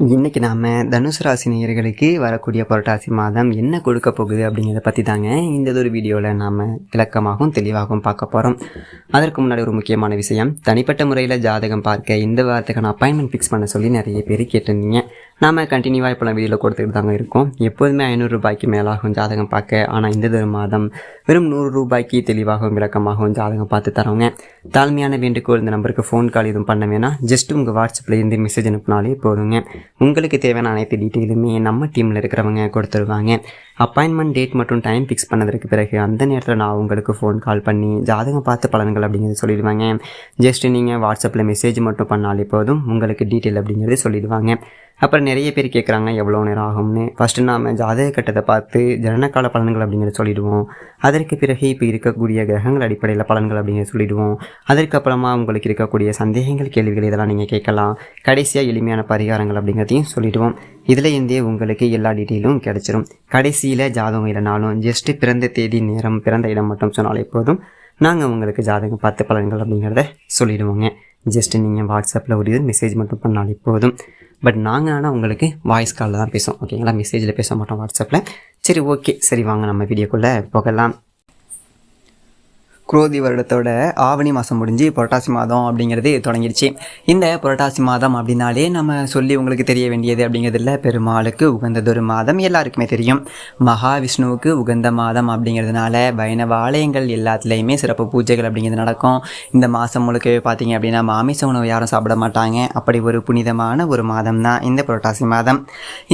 இன்றைக்கி நாம் தனுசு ராசி நேயர்களுக்கு வரக்கூடிய புரட்டாசி மாதம் என்ன கொடுக்க போகுது அப்படிங்கிறத பற்றி தாங்க இந்த ஒரு வீடியோவில் நாம் விளக்கமாகவும் தெளிவாகவும் பார்க்க போகிறோம் அதற்கு முன்னாடி ஒரு முக்கியமான விஷயம் தனிப்பட்ட முறையில் ஜாதகம் பார்க்க இந்த வாரத்துக்கான அப்பாயின்மெண்ட் ஃபிக்ஸ் பண்ண சொல்லி நிறைய பேர் கேட்டிருந்தீங்க. நாம் கண்டினியூவாக இப்போ வீடியோவில் கொடுத்துட்டு தாங்க இருக்கோம். எப்போதுமே ஐநூறு ரூபாய்க்கு மேலாகும் ஜாதகம் பார்க்க ஆனால் இந்த ஒரு மாதம் வெறும் நூறு ரூபாய்க்கு தெளிவாகவும் விளக்கமாகவும் ஜாதகம் பார்த்து தரோங்க தாழ்மையான வேண்டுகோள் இந்த நம்பருக்கு ஃபோன் கால் எதுவும் பண்ண வேணாம். ஜஸ்ட் உங்கள் வாட்ஸ்அப்பில் இருந்து மெசேஜ் அனுப்பினாலே போதுங்க. உங்களுக்கு தேவையான அனைத்து டீட்டெயிலுமே நம்ம டீமில் இருக்கிறவங்க கொடுத்துருவாங்க. அப்பாயின்மெண்ட் டேட் மற்றும் டைம் ஃபிக்ஸ் பண்ணதற்கு பிறகு அந்த நேரத்தில் நான் உங்களுக்கு ஃபோன் கால் பண்ணி ஜாதகம் பார்த்த பலன்கள் அப்படிங்கிறது சொல்லிடுவாங்க. ஜஸ்ட் நீங்கள் வாட்ஸ்அப்பில் மெசேஜ் மட்டும் பண்ணாலே போதும். உங்களுக்கு டீட்டெயில் அப்படிங்கிறது சொல்லிடுவாங்க. அப்புறம் நிறைய பேர் கேட்குறாங்க எவ்வளோ நேரம் ஆகும்னு. ஃபஸ்ட்டு நாம் ஜாதக கட்டத்தை பார்த்து ஜனனகால பலன்கள் அப்படிங்கிறத சொல்லிடுவோம். அதற்கு பிறகு இப்போ இருக்கக்கூடிய கிரகங்கள் அடிப்படையில் பலன்கள் அப்படிங்கிறத சொல்லிடுவோம். அதற்கப்புறமா உங்களுக்கு இருக்கக்கூடிய சந்தேகங்கள் கேள்விகள் இதெல்லாம் நீங்கள் கேட்கலாம். கடைசியாக எளிமையான பரிகாரங்கள் அப்படிங்கிறதையும் சொல்லிடுவோம். இதில் இருந்தே உங்களுக்கு எல்லா டீட்டெயிலும் கிடச்சிரும். கடைசியில் ஜாதகம் இல்லைனாலும் ஜஸ்ட்டு பிறந்த தேதி நேரம் பிறந்த இடம் மட்டும் சொன்னாலே போதும். நாங்கள் உங்களுக்கு ஜாதகம் பார்த்து பலன்கள் அப்படிங்கிறத சொல்லிடுவோங்க. ஜஸ்ட்டு நீங்கள் வாட்ஸ்அப்பில் ஒரு இது மெசேஜ் மட்டும் பண்ணாலே போதும். பட் நாங்கள் ஆனால் உங்களுக்கு வாய்ஸ் காலில் தான் பேசுவோம். ஓகேங்களா மெசேஜில் பேச மாட்டோம். வாட்ஸ்அப்பில் சரி ஓகே சரி வாங்க. நம்ம வீடியோக்குள்ளே போகலாம். குரோதி வருடத்தோட ஆவணி மாதம் முடிஞ்சு புரட்டாசி மாதம் அப்படிங்கிறது தொடங்கிடுச்சு. இந்த புரட்டாசி மாதம் அப்படின்னாலே நம்ம சொல்லி உங்களுக்கு தெரிய வேண்டியது அப்படிங்கிறதுல பெருமாளுக்கு உகந்ததொரு மாதம் எல்லாருக்குமே தெரியும். மகாவிஷ்ணுவுக்கு உகந்த மாதம் அப்படிங்கிறதுனால வைணவ ஆலயங்கள் எல்லாத்துலேயுமே சிறப்பு பூஜைகள் அப்படிங்கிறது நடக்கும். இந்த மாதம் முழுக்கவே பார்த்தீங்க அப்படின்னா மாமிச உணவு யாரும் சாப்பிட மாட்டாங்க. அப்படி ஒரு புனிதமான ஒரு மாதம் தான் இந்த புரட்டாசி மாதம்.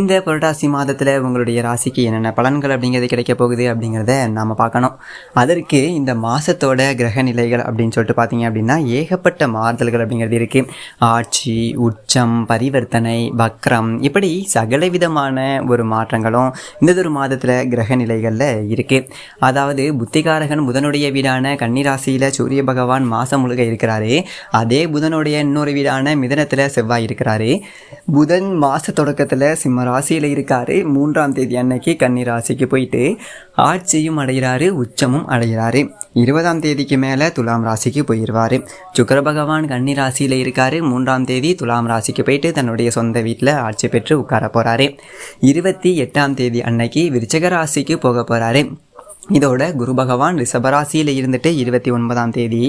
இந்த புரட்டாசி மாதத்தில் உங்களுடைய ராசிக்கு என்னென்ன பலன்கள் அப்படிங்கிறது கிடைக்க போகுது அப்படிங்கிறத நாம் பார்க்கணும். அதற்கு இந்த மாதத்தோட கிரக நிலைகள் அப்படின்னு சொல்லிட்டு பார்த்தீங்க அப்படின்னா ஏகப்பட்ட மாறுதல்கள் அப்படிங்கிறது இருக்குது ஆட்சி உச்சம் பரிவர்த்தனை வக்ரம் இப்படி சகல விதமான ஒரு மாற்றங்களும் இந்த ஒரு மாதத்தில் கிரக நிலைகளில் இருக்குது அதாவது புத்திகாரகன் புதனுடைய வீடான கன்னிராசியில் சூரிய பகவான் மாதம் முழுக்க இருக்கிறாரு. அதே புதனுடைய இன்னொரு வீடான மிதனத்தில் செவ்வாய் இருக்கிறாரு. புதன் மாத தொடக்கத்தில் சிம்ம ராசியில் இருக்காரு. மூன்றாம் தேதி அன்னைக்கு கன்னிராசிக்கு போயிட்டு ஆட்சியும் அடைகிறாரு உச்சமும் அடைகிறாரு. இருபதாம் தேதிக்கு மேலே துலாம் ராசிக்கு போயிடுவார் சுக்கர பகவான் கன்னி ராசியில் இருக்கார். மூன்றாம் தேதி துலாம் ராசிக்கு போயிட்டு தன்னுடைய சொந்த வீட்டில் ஆட்சி பெற்று உட்கார போகிறாரு இருபத்தி எட்டாம் தேதி அன்னைக்கு விருச்சக ராசிக்கு போக போகிறாரு இதோட குரு பகவான் ரிஷபராசியில் இருந்துட்டு இருபத்தி ஒன்பதாம் தேதி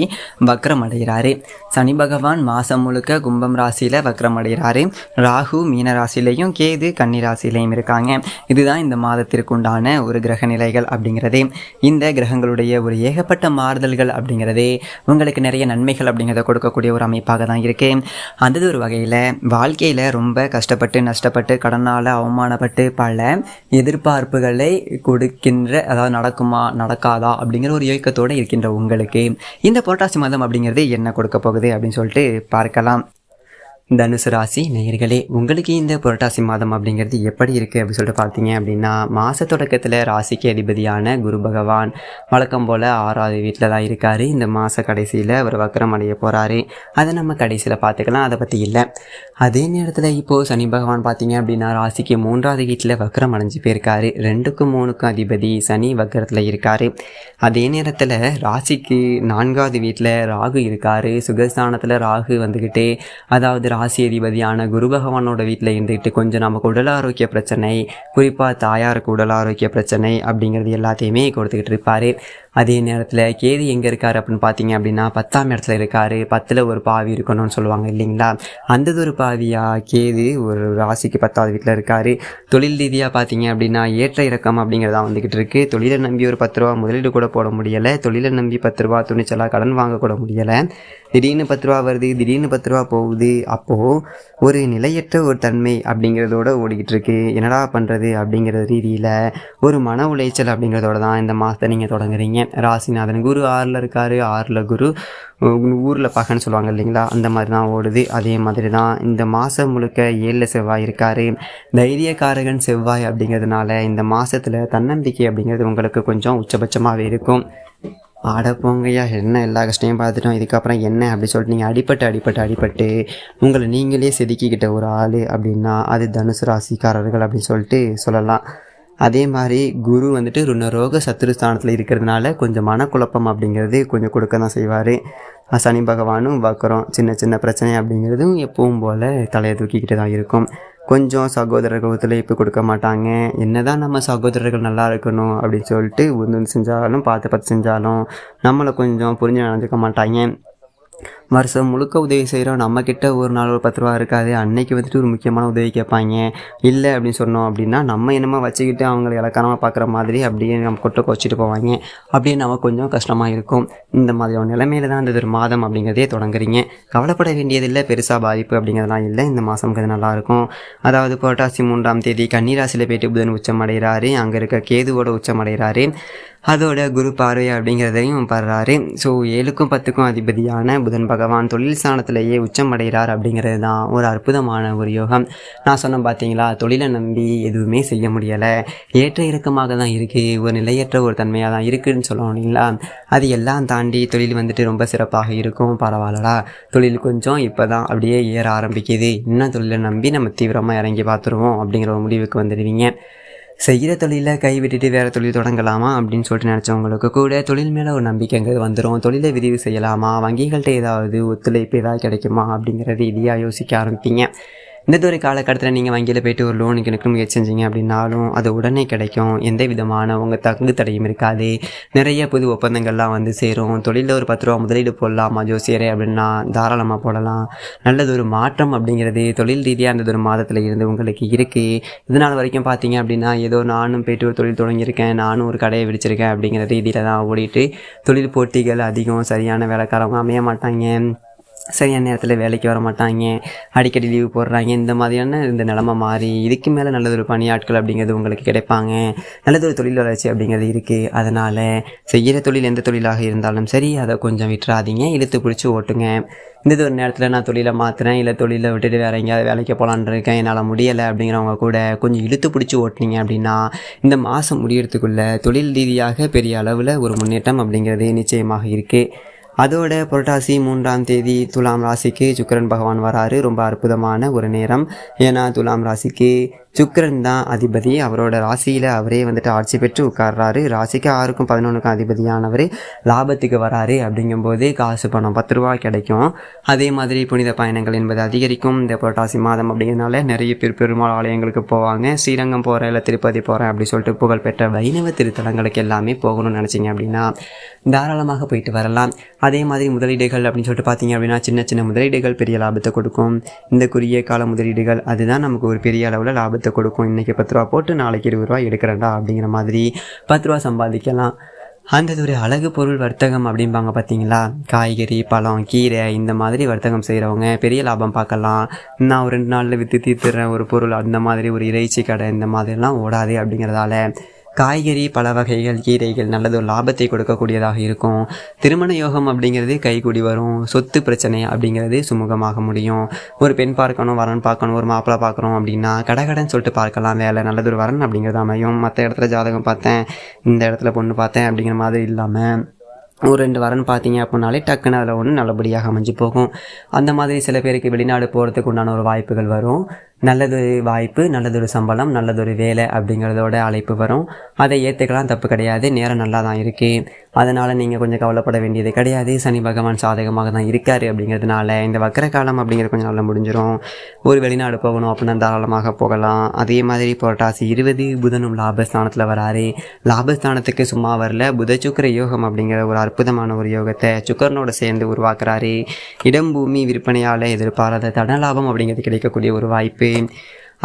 வக்ரம் அடைகிறாரு சனி பகவான் மாதம் முழுக்க கும்பம் ராசியில் வக்ரம் அடைகிறாரு ராகு மீன ராசிலையும் கேது கன்னி ராசிலையும் இருக்காங்க. இதுதான் இந்த மாதத்திற்கு உண்டான ஒரு கிரக நிலைகள் அப்படிங்கிறது. இந்த கிரகங்களுடைய ஒரு ஏகப்பட்ட மாறுதல்கள் அப்படிங்கிறது உங்களுக்கு நிறைய நன்மைகள் அப்படிங்கிறத கொடுக்கக்கூடிய ஒரு அமைப்பாக தான் இருக்குது அந்த ஒரு வகையில் வாழ்க்கையில் ரொம்ப கஷ்டப்பட்டு நஷ்டப்பட்டு கடனால் அவமானப்பட்டு பல எதிர்பார்ப்புகளை கொடுக்கின்ற அதாவது நடக்கும் நடக்காதா அப்படிங்கிற ஒரு இயக்கத்தோடு இருக்கின்ற உங்களுக்கு இந்த புரட்டாசி மாதம் அப்படிங்கிறது என்ன கொடுக்க போகுது அப்படின்னு சொல்லிட்டு பார்க்கலாம். தனுசு ராசி நேயர்களே உங்களுக்கு இந்த புரட்டாசி மாதம் அப்படிங்கிறது எப்படி இருக்குது அப்படின்னு சொல்லிட்டு பார்த்தீங்க அப்படின்னா மாத தொடக்கத்தில் ராசிக்கு அதிபதியான குரு பகவான் வழக்கம் போல் ஆறாவது வீட்டில் தான் இருக்கார். இந்த மாத கடைசியில் அவர் வக்கரம் அடைய போகிறாரு அதை நம்ம கடைசியில் பார்த்துக்கலாம். அதை பற்றி இல்லை. அதே நேரத்தில் இப்போது சனி பகவான் பார்த்தீங்க அப்படின்னா ராசிக்கு மூன்றாவது வீட்டில் வக்கரம் அடைஞ்சு போயிருக்காரு. ரெண்டுக்கும் மூணுக்கும் அதிபதி சனி வக்கரத்தில் இருக்கார். அதே நேரத்தில் ராசிக்கு நான்காவது வீட்டில் ராகு இருக்கார். சுகஸ்தானத்தில் ராகு வந்துக்கிட்டு அதாவது ராசி அதிபதியான குரு பகவானோட வீட்டில் இருந்துக்கிட்டு கொஞ்சம் நமக்கு உடல் ஆரோக்கிய பிரச்சனை குறிப்பாக தாயாருக்கு உடல் ஆரோக்கிய பிரச்சனை அப்படிங்கிறது எல்லாத்தையுமே கொடுத்துக்கிட்டு இருப்பார். அதே நேரத்தில் கேது எங்கே இருக்கார் அப்படின்னு பார்த்தீங்க அப்படின்னா பத்தாம் இடத்துல இருக்கார். பத்தில் ஒரு பாவி இருக்கணும்னு சொல்லுவாங்க இல்லைங்களா? அந்ததொரு பாவியாக கேது ஒரு ராசிக்கு பத்தாவது வீட்டில் இருக்கார். தொழில் ரீதியாக பார்த்தீங்க அப்படின்னா ஏற்ற இறக்கம் அப்படிங்கிறதா வந்துக்கிட்டு இருக்குது தொழிலை நம்பி ஒரு பத்து ரூபா முதலீடு கூட போட முடியலை. தொழிலை நம்பி பத்து ரூபா துணிச்சலாக கடன் வாங்கக்கூட முடியலை. திடீர்னு பத்து ரூபா வருது திடீர்னு பத்து ரூபா போகுது. அப்போது ஒரு நிலையற்ற ஒரு தன்மை அப்படிங்கிறதோட ஓடிக்கிட்டு இருக்கு என்னடா பண்ணுறது அப்படிங்கிற ரீதியில் ஒரு மன உளைச்சல் அப்படிங்கிறதோட தான் இந்த மாதத்தை நீங்கள் தொடங்குறீங்க. ராசிநாதன் குரு ஆறில் இருக்கார். ஆறில் குரு ஊரில் பகன்னு சொல்லுவாங்க இல்லைங்களா? அந்த மாதிரி தான் ஓடுது. அதே மாதிரி தான் இந்த மாதம் முழுக்க ஏழில் செவ்வாய் இருக்கார். தைரியக்காரகன் செவ்வாய் அப்படிங்கிறதுனால இந்த மாதத்தில் தன்னம்பிக்கை அப்படிங்கிறது உங்களுக்கு கொஞ்சம் உச்சபட்சமாகவே இருக்கும். ஆட போங்கய்யா என்ன எல்லா கஷ்டையும் பார்த்துட்டோம் இதுக்கப்புறம் என்ன அப்படி சொல்லிட்டு நீங்கள் அடிப்பட்டு அடிப்பட்டு அடிப்பட்டு உங்களை நீங்களே செதுக்கிக்கிட்ட ஒரு ஆள் அப்படின்னா அது தனுசு ராசிக்காரர்கள் அப்படின்னு சொல்லிட்டு சொல்லலாம். அதே மாதிரி குரு வந்துட்டு ருணரோக சத்துருஸ்தானத்தில் இருக்கிறதுனால கொஞ்சம் மனக்குழப்பம் அப்படிங்கிறது கொஞ்சம் கொடுக்க தான் செய்வார் சனி பகவானும் வக்கரம் சின்ன சின்ன பிரச்சனை அப்படிங்கிறதும் எப்பவும் போல் தலையை தூக்கிக்கிட்டு தான் இருக்கும். கொஞ்சம் சகோதரர்கள் ஒத்துழைப்பு கொடுக்க மாட்டாங்க. என்னதான் நம்ம சகோதரர்கள் நல்லா இருக்கணும் அப்படின்னு சொல்லிட்டு ஒன்று செஞ்சாலும் பார்த்து பார்த்து செஞ்சாலும் நம்மளை கொஞ்சம் புரிஞ்சு நடந்துக்க மாட்டாங்க. வருஷம் முழுக்க உதவி செய்கிறோம் நம்மக்கிட்ட ஒரு நாள் ஒரு பத்து ரூபா இருக்காது. அன்னைக்கு வந்துட்டு ஒரு முக்கியமான உதவி கேட்பாங்க. இல்லை அப்படின்னு சொன்னோம் அப்படின்னா நம்ம என்னமோ வச்சுக்கிட்டு அவங்களை இலக்கணமாக பார்க்குற மாதிரி அப்படியே நம்ம கொட்டை குறைச்சிட்டு போவாங்க. அப்படியே நம்ம கொஞ்சம் கஷ்டமாக இருக்கும். இந்த மாதிரியான நிலைமையில தான் இந்த ஒரு மாதம் அப்படிங்கிறதே தொடங்குறீங்க. கவலைப்பட வேண்டியதில்லை பெருசாக பாதிப்பு அப்படிங்கிறதெல்லாம் இல்லை. இந்த மாதம் அது நல்லாயிருக்கும். அதாவது புரட்டாசி மூன்றாம் தேதி கன்னிராசியில் போயிட்டு புதன் உச்சம் அடைகிறாரு அங்கே இருக்க கேதுவோட உச்சம் அடைகிறாரு அதோட குரு பார்வை அப்படிங்கிறதையும் படுறாரு ஸோ ஏழுக்கும் பத்துக்கும் அதிபதியான புதன் பகவான் பகவான் தொழில் ஸ்தானத்திலேயே உச்சம் அடைகிறார் அப்படிங்கிறது தான் ஒரு அற்புதமான ஒரு யோகம். நான் சொன்னேன் பார்த்தீங்களா தொழிலை நம்பி எதுவுமே செய்ய முடியலை. ஏற்ற இறக்கமாக தான் இருக்குது ஒரு நிலையற்ற ஒரு தன்மையாக தான் இருக்குதுன்னு சொல்லணும் இல்லைங்களா? அது எல்லாம் தாண்டி தொழில் வந்துட்டு ரொம்ப சிறப்பாக இருக்கும் பரவாயில்லடா. தொழில் கொஞ்சம் இப்போ தான் அப்படியே ஏற ஆரம்பிக்குது. இன்னும் தொழிலை நம்பி நம்ம தீவிரமாக இறங்கி பார்த்துருவோம் அப்படிங்கிற ஒரு முடிவுக்கு வந்துடுவீங்க. செய்கிற தொழிலை கைவிட்டுட்டு வேறு தொழில் தொடங்கலாமா அப்படின்னு சொல்லிட்டு நினச்சவங்களுக்கு கூட தொழில் மேலே ஒரு நம்பிக்கைங்கிறது வந்துடும் தொழிலை விரிவு செய்யலாமா? வங்கிகள்கிட்ட ஏதாவது ஒத்துழைப்பு ஏதாவது கிடைக்குமா அப்படிங்கிற ரீதியாக யோசிக்க ஆரம்பிப்பீங்க. இந்த ஒரு காலகட்டத்தில் நீங்கள் வங்கியில் போய்ட்டு ஒரு லோனுக்கு எனக்கு முயற்சி செஞ்சீங்க அப்படின்னாலும் அது உடனே கிடைக்கும். எந்த விதமான உங்கள் தங்கு தடையும் இருக்காது. நிறைய புது ஒப்பந்தங்கள்லாம் வந்து சேரும். தொழிலில் ஒரு பத்து ரூபா முதலீடு போடலாமா ஜோசியரே அப்படின்னா தாராளமாக போடலாம். நல்லது ஒரு மாற்றம் அப்படிங்கிறது தொழில் ரீதியாக அந்த ஒரு மாதத்தில் இருந்து உங்களுக்கு இருக்குது இதனால் வரைக்கும் பார்த்தீங்க அப்படின்னா ஏதோ நானும் போய்ட்டு ஒரு தொழில் தொடங்கியிருக்கேன். நானும் ஒரு கடையை விடிச்சிருக்கேன் அப்படிங்கிற ரீதியில் தான் ஓடிட்டு தொழில் போட்டிகள் அதிகம். சரியான வேலைக்காரங்க அமைய மாட்டாங்க. சரியான நேரத்தில் வேலைக்கு வர மாட்டாங்க. அடிக்கடி லீவு போடுறாங்க. இந்த மாதிரியான இந்த நிலமை மாறி இதுக்கு மேலே நல்லதொரு பணியாட்கள் அப்படிங்கிறது உங்களுக்கு கிடைப்பாங்க. நல்லதொரு தொழில் வளர்ச்சி அப்படிங்கிறது இருக்குது அதனால் செய்கிற தொழில் எந்த தொழிலாக இருந்தாலும் சரி அதை கொஞ்சம் விட்டுறாதீங்க. இழுத்து பிடிச்சி ஓட்டுங்க. இந்த ஒரு நேரத்தில் நான் தொழிலை மாற்றுறேன் இல்லை தொழிலை விட்டுட்டு வேறு எங்கேயாவது வேலைக்கு போகலான்னு இருக்கேன். என்னால் முடியலை அப்படிங்கிறவங்க கூட கொஞ்சம் இழுத்து பிடிச்சி ஓட்டினீங்க அப்படின்னா இந்த மாதம் முடியறதுக்குள்ளே தொழில் ரீதியாக பெரிய அளவில் ஒரு முன்னேற்றம் அப்படிங்கிறது நிச்சயமாக இருக்குது அதோட புரட்டாசி மூன்றாம் தேதி துலாம் ராசிக்கு சுக்கரன் பகவான் வராரு. ரொம்ப அற்புதமான ஒரு நேரம். ஏன்னா துலாம் ராசிக்கு சுக்கரன் தான் அதிபதி. அவரோட ராசியில் அவரே வந்துட்டு ஆட்சி பெற்று உட்கார்றாரு. ராசிக்கு ஆறுக்கும் பதினொன்றுக்கும் அதிபதியானவர் லாபத்துக்கு வராரு அப்படிங்கும்போது காசு பணம் பத்து ரூபா கிடைக்கும். அதே மாதிரி புனித பயணங்கள் என்பது அதிகரிக்கும். இந்த புரட்டாசி மாதம் அப்படிங்கிறனால நிறைய பேர் பெருமாள் ஆலயங்களுக்கு போவாங்க. ஸ்ரீரங்கம் போகிறேன் இல்லை திருப்பதி போகிறேன் அப்படி சொல்லிட்டு புகழ்பெற்ற வைணவ திருத்தலங்களுக்கு எல்லாமே போகணும்னு நினச்சிங்க அப்படின்னா தாராளமாக போயிட்டு வரலாம். அதே மாதிரி முதலீடுகள் அப்படின்னு சொல்லிட்டு பார்த்தீங்க அப்படின்னா சின்ன சின்ன முதலீடுகள் பெரிய லாபத்தை கொடுக்கும். இந்த குறுகிய கால முதலீடுகள் அதுதான் நமக்கு ஒரு பெரிய அளவில் லாபத்தை கொடுக்கும். இன்றைக்கி பத்து ரூபா போட்டு நாளைக்கு இருபது ரூபா எடுக்கிறேன்டா அப்படிங்கிற மாதிரி பத்து ரூபா சம்பாதிக்கலாம். அந்த ஒரு அழகு பொருள் வர்த்தகம் அப்படிம்பாங்க பார்த்தீங்களா காய்கறி பழம் கீரை இந்த மாதிரி வர்த்தகம் செய்கிறவங்க பெரிய லாபம் பார்க்கலாம். நான் ஒரு ரெண்டு நாளில் விற்று தீர்த்துறேன் ஒரு பொருள் அந்த மாதிரி ஒரு இறைச்சி கடை இந்த மாதிரிலாம் ஓடாது அப்படிங்கிறதால. காய்கறி பல வகைகள் கீரைகள் நல்லது ஒரு லாபத்தை கொடுக்கக்கூடியதாக இருக்கும். திருமண யோகம் அப்படிங்கிறது கைகூடி வரும். சொத்து பிரச்சனை அப்படிங்கிறது சுமூகமாக முடியும். ஒரு பெண் பார்க்கணும் வரன் பார்க்கணும் ஒரு மாப்பிள்ளை பார்க்குறோம் அப்படின்னா கடகடன்னு சொல்லிட்டு பார்க்கலாம். வேலை நல்லது ஒரு வரன் அப்படிங்கிறது அமையும். மற்ற இடத்துல ஜாதகம் பார்த்தேன் இந்த இடத்துல பொண்ணு பார்த்தேன் அப்படிங்கிற மாதிரி இல்லாமல் ஒரு ரெண்டு வரன் பார்த்தீங்க அப்படின்னாலே டக்குன்னு அதில் ஒன்று நல்லபடியாக அமைஞ்சு போகும். அந்த மாதிரி சில பேருக்கு வெளிநாடு போகிறதுக்கு உண்டான ஒரு வாய்ப்புகள் வரும். நல்லதொரு வாய்ப்பு நல்லதொரு சம்பளம் நல்லதொரு வேலை அப்படிங்கிறதோட அழைப்பு வரும். அதை ஏற்றுக்கலாம் தப்பு கிடையாது. நேரம் நல்லா தான் இருக்குது அதனால் நீங்கள் கொஞ்சம் கவலைப்பட வேண்டியது கிடையாது. சனி பகவான் சாதகமாக தான் இருக்கார் அப்படிங்கிறதுனால இந்த வக்கர காலம் அப்படிங்கிறது கொஞ்சம் நல்லா முடிஞ்சிடும் ஒரு வெளிநாடு போகணும் அப்படின்னா தாராளமாக போகலாம். அதே மாதிரி புரட்டாசி இருபது புதனும் லாபஸ்தானத்தில் வராரு. லாபஸ்தானத்துக்கு சும்மா வரல. புத சுக்கர யோகம் அப்படிங்கிற ஒரு அற்புதமான ஒரு யோகத்தை சுக்கரனோட சேர்ந்து உருவாக்குறாரு. இடம் பூமி விற்பனையால் எதிர்பாராத தன லாபம் அப்படிங்கிறது கிடைக்கக்கூடிய ஒரு வாய்ப்பு.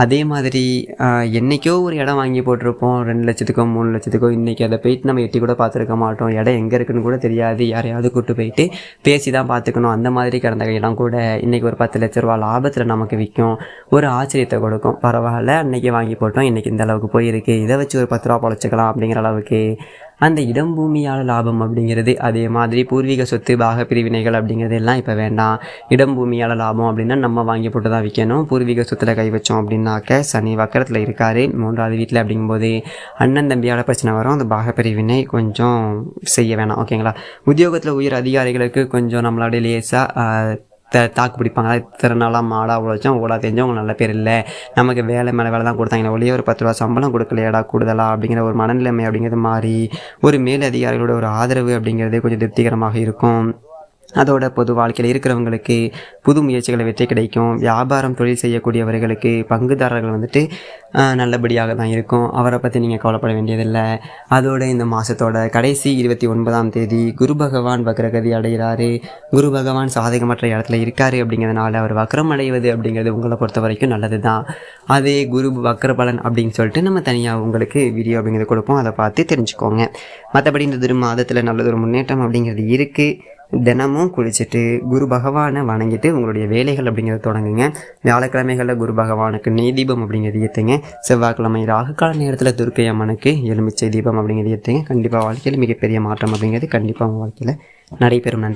அதே மாதிரி என்றைக்கோ என்னைக்கோ ஒரு இடம் வாங்கி போட்டிருப்போம். ரெண்டு லட்சத்துக்கோ மூணு லட்சத்துக்கோ இன்றைக்கி அதை போயிட்டு நம்ம எட்டி கூட பார்த்துருக்க மாட்டோம். இடம் எங்கே இருக்குன்னு கூட தெரியாது. யாரையாவது கூட்டு போயிட்டு பேசி தான் பார்த்துக்கணும். அந்த மாதிரி கிடந்த இடம் கூட இன்றைக்கி ஒரு பத்து லட்ச ரூபா லாபத்தில் நமக்கு விற்கும். ஒரு ஆச்சரியத்தை கொடுக்கும். பரவாயில்ல அன்றைக்கி வாங்கி போட்டோம். இன்றைக்கி இந்த அளவுக்கு போயிருக்கு. இதை வச்சு ஒரு பத்து ரூபா பொழைச்சிக்கலாம் அப்படிங்கிற அளவுக்கு அந்த இடம் பூமியால் லாபம் அப்படிங்கிறது அதே மாதிரி பூர்வீக சொத்து பாக பிரிவினைகள் அப்படிங்கிறது எல்லாம் இப்போ வேண்டாம். இடம் பூமியால் லாபம் அப்படின்னா நம்ம வாங்கி போட்டு தான் விற்கணும் பூர்வீக சொத்தில் கை வச்சோம் அப்படின்னாக்க சனி வக்கரத்தில் இருக்கார். மூன்றாவது வீட்டில் அப்படிங்கும்போது அண்ணன் தம்பியால் பிரச்சனை வரும். அந்த பாக பிரிவினை கொஞ்சம் செய்ய வேணாம். ஓகேங்களா? உத்தியோகத்தில் உயர் அதிகாரிகளுக்கு கொஞ்சம் நம்மளோட லேசாக த தாக்கு பிடிப்பாங்க. திருநாளாக மாடா மாடாக உழைச்சோம் ஓடா தெரிஞ்சவங்க நல்ல பேர் இல்லை. நமக்கு வேலை மேலே வேலை தான் கொடுத்தாங்க. ஒளியே ஒரு பத்து ரூபா சம்பளம் கொடுக்கலையாடா கூடுதலா அப்படிங்கிற ஒரு மனநிலைமை அப்படிங்கிறது மாறி ஒரு மேல் அதிகாரிகளோட ஒரு ஆதரவு அப்படிங்கிறதே கொஞ்சம் திருப்திகரமாக இருக்கும். அதோட பொது வாழ்க்கையில் இருக்கிறவங்களுக்கு புது முயற்சிகளை வெற்றி கிடைக்கும். வியாபாரம் தொழில் செய்யக்கூடியவர்களுக்கு பங்குதாரர்கள் வந்துட்டு நல்லபடியாக தான் இருக்கும். அவரை பற்றி நீங்கள் கவலைப்பட வேண்டியதில்லை. அதோட இந்த மாதத்தோட கடைசி இருபத்தி ஒன்பதாம் தேதி குரு பகவான் வக்ரகதி அடைகிறாரு. குரு பகவான் சாதகமற்ற இடத்துல இருக்காரு அப்படிங்கிறதுனால அவர் வக்ரம் அடைவது அப்படிங்கிறது உங்களை பொறுத்த வரைக்கும் நல்லது தான் அதே குரு வக்ர பலன் அப்படின்னு சொல்லிட்டு நம்ம தனியாக உங்களுக்கு வீடியோ அப்படிங்கிறது கொடுப்போம். அதை பார்த்து தெரிஞ்சுக்கோங்க. மற்றபடி இந்த திரு மாதத்தில் நல்லதொரு முன்னேற்றம் அப்படிங்கிறது இருக்குது தினமும் குளிச்சுட்டு குரு பகவானை வணங்கிட்டு உங்களுடைய வேலைகள் அப்படிங்கிறத தொடங்குங்க. வியாழக்கிழமைகளில் குரு பகவானுக்கு நெய் தீபம் அப்படிங்கிறது ஏற்றுங்க செவ்வாய்க்கிழமை ராகுகால நேரத்தில் துர்க்கை அம்மனுக்கு எலுமிச்சை தீபம் அப்படிங்கிறது ஏற்றுங்க கண்டிப்பாக வாழ்க்கையில் மிகப்பெரிய மாற்றம் அப்படிங்கிறது கண்டிப்பாக உங்கள் வாழ்க்கையில் நடைபெறும். நன்றி.